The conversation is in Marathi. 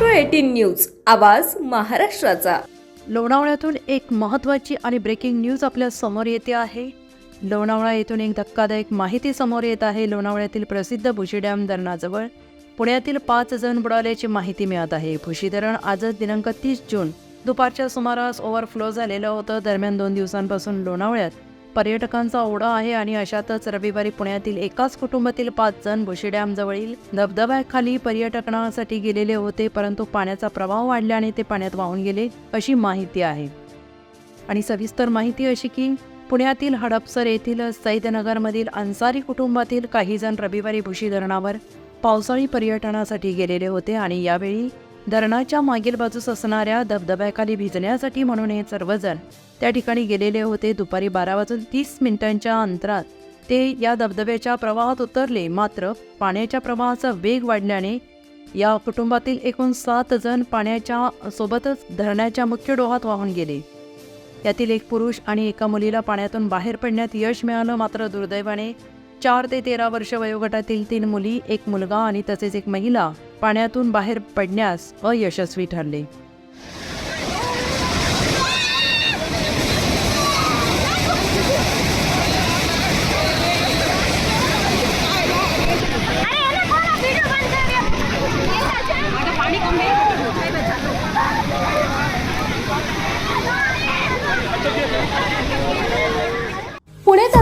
न्यूज आवाज महाराष्ट्राचा. लोणावळ्यातून एक महत्त्वाची आणि ब्रेकिंग न्यूज आपल्यासमोर येते आहे. लोणावळा येथून एक धक्कादायक माहिती समोर येत आहे. लोणावळ्यातील प्रसिद्ध भुशी डॅम धरणाजवळ पुण्यातील पाच जण बुडाल्याची माहिती मिळत आहे. भुशी धरण आजच दिनांक तीस जून दुपारच्या सुमारास ओव्हरफ्लो झालेलं होतं. दरम्यान दोन दिवसांपासून लोणावळ्यात पर्यटकांचा ओढा आहे आणि अशातच रविवारी पुण्यातील एकाच कुटुंबातील पाच जण बुशी डॅमजवळील धबधब्याखाली पर्यटनासाठी गेलेले होते परंतु पाण्याचा प्रवाह वाढल्याने ते पाण्यात वाहून गेले अशी माहिती आहे. आणि सविस्तर माहिती अशी की पुण्यातील हडपसर येथील सैदनगरमधील अन्सारी कुटुंबातील काही जण रविवारी भुशी धरणावर पावसाळी पर्यटनासाठी गेलेले होते आणि यावेळी धरणाच्या मागील बाजूस असणाऱ्या धबधब्याखाली भिजण्यासाठी म्हणून हे सर्वजण त्या ठिकाणी गेलेले होते. दुपारी बारा वाजून तीस मिनिटांच्या अंतरात ते या धबधब्याच्या प्रवाहात उतरले. मात्र पाण्याच्या प्रवाहाचा वेग वाढल्याने या कुटुंबातील एकूण सात जण पाण्याच्या सोबतच धरणाच्या मुख्य डोहात वाहून गेले. यातील एक पुरुष आणि एका मुलीला पाण्यातून बाहेर पडण्यात यश मिळालं. मात्र दुर्दैवाने चार ते तेरा वर्ष वयोगटातील तीन मुली एक मुलगा आणि तसेच एक महिला पाण्यातून बाहेर पडण्यास अयशस्वी ठरले. पुणे